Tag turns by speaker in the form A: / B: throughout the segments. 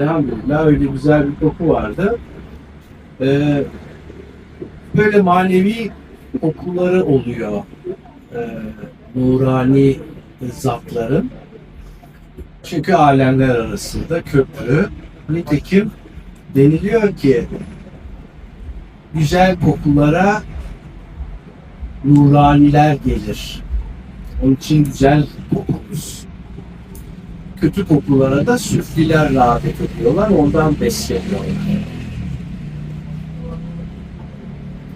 A: Elhamdülillah öyle güzel bir koku vardı. Ee, böyle manevi kokuları oluyor. Ee, nurani zatların. Çünkü alemler arasında köprü. Nitekim deniliyor ki güzel kokulara nuraniler gelir. Onun için güzel kokumuz. Kötü kokulara da süfliler rağbet ediyorlar. Ondan besleniyorlar.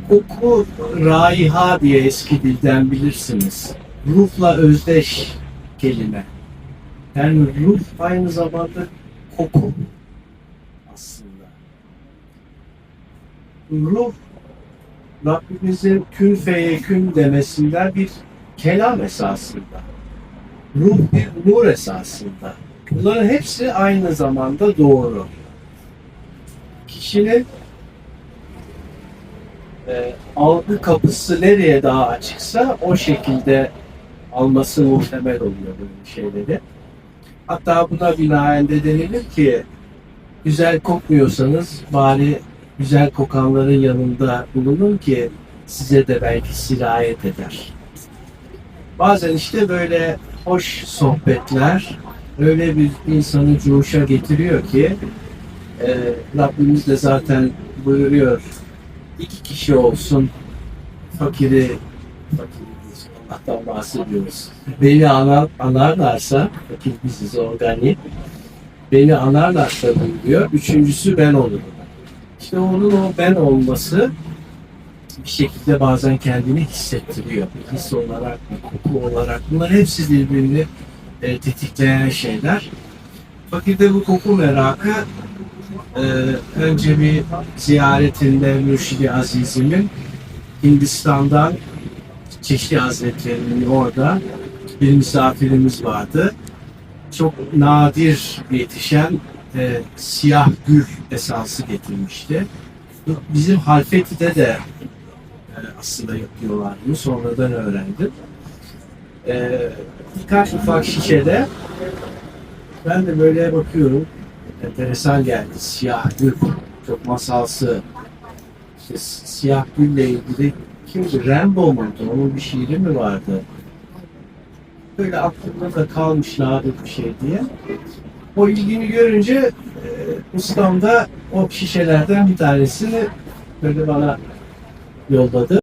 A: Koku raiha diye eski dilden bilirsiniz. Ruhla özdeş kelime. Yani ruh aynı zamanda koku aslında. Ruh Rabbimizin kün feyekün demesinden bir kelam esasında. Ruh bir nur esasında. Bunların hepsi aynı zamanda doğru. Kişinin e, algı kapısı nereye daha açıksa o şekilde alması muhtemel oluyor böyle şeyleri. Hatta buna binaen de denilir ki güzel kokmuyorsanız bari güzel kokanların yanında bulunun ki size de belki sirayet eder. Bazen işte böyle hoş sohbetler öyle bir insanı coşa getiriyor ki e, Rabbimiz de zaten buyuruyor iki kişi olsun fakiri fakiri Allah'tan bahsediyoruz. Beni anar, anarlarsa fakir biziz organik beni anarlarsa buyuruyor. Üçüncüsü ben olurum. İşte onun o ben olması bir şekilde bazen kendini hissettiriyor. His olarak, koku olarak. Bunlar hepsi birbirini e, tetikleyen şeyler. Fakirde bu koku merakı e, önce bir ziyaretinde Mürşidi Aziz'imin Hindistan'dan Çeşli Hazretleri'nin orada bir misafirimiz vardı. Çok nadir yetişen e, siyah gül esansı getirmişti. Bizim Halfeti'de de aslında yapıyorlar bunu. Sonradan öğrendim. E, birkaç ufak şişede ben de böyle bakıyorum. Enteresan geldi. Siyah gül. Çok masalsı. İşte siyah gülle ilgili kimdi? Rambo muydu? Onun bir şiiri mi vardı? Böyle aklımda da kalmış nadir bir şey diye. O ilgini görünce e, ustam da o şişelerden bir tanesini böyle bana yolladı.